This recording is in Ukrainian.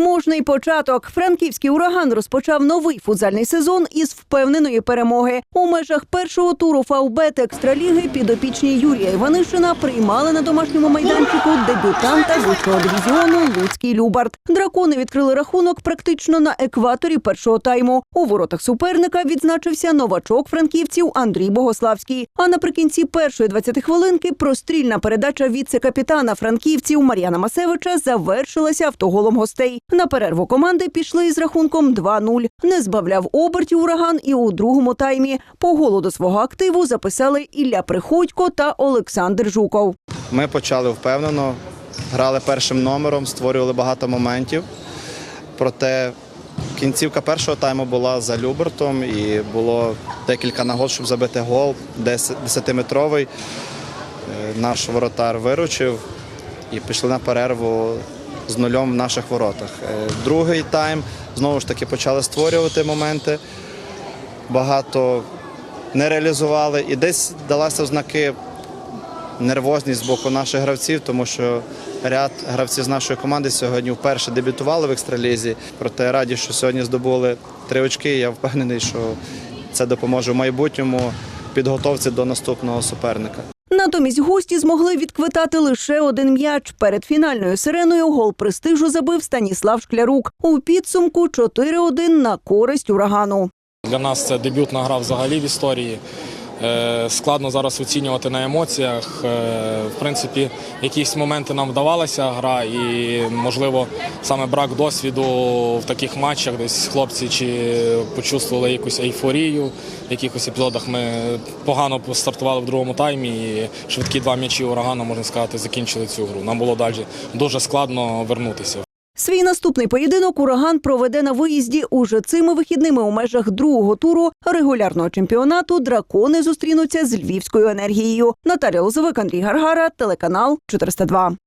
Переможний початок. Франківський ураган розпочав новий футзальний сезон із впевненої перемоги. У межах першого туру Фавбет екстраліги підопічні Юрія Іванишина приймали на домашньому майданчику дебютанта вищого дивізіону Луцький Любард. Дракони відкрили рахунок практично на екваторі першого тайму. У воротах суперника відзначився новачок франківців Андрій Богославський. А наприкінці першої 20 хвилинки прострільна передача віце-капітана франківців Мар'яна Масевича завершилася автоголом гостей. На перерву команди пішли із рахунком 2-0. Не збавляв обертів ураган і у другому таймі. По голу до свого активу записали Ілля Приходько та Олександр Жуков. Ми почали впевнено, грали першим номером, створювали багато моментів. Проте кінцівка першого тайму була за Любертом і було декілька нагод, щоб забити гол. 10-метровий Е, наш воротар виручив і пішли на перерву з нульом в наших воротах. Е, Другий тайм знову ж таки почали створювати моменти. Багато не реалізували і десь далася ознаки нервозність з боку наших гравців, тому що ряд гравців з нашої команди сьогодні вперше дебютували в екстралізі. Проте раді, що сьогодні здобули три очки. Я впевнений, що це допоможе в майбутньому підготовці до наступного суперника. Натомість гості змогли відквитати лише один м'яч. Перед фінальною сиреною гол престижу забив Станіслав Шклярук. У підсумку 4-1 на користь урагану. Для нас це дебютна гра взагалі в історії. Е, Складно зараз оцінювати на емоціях. Е, В принципі, якісь моменти нам вдавалася гра, і можливо саме брак досвіду в таких матчах, десь хлопці чи почувствували якусь ейфорію. В якихось епізодах ми погано стартували в другому таймі. і Швидкі два м'ячі урагану, можна сказати, закінчили цю гру. Нам було далі дуже складно вернутися. Свій наступний поєдинок ураган проведе на виїзді уже цими вихідними у межах другого туру регулярного чемпіонату. Дракони зустрінуться з львівською енергією. Наталя Лозовик, Андрій Гаргара, телеканал 402.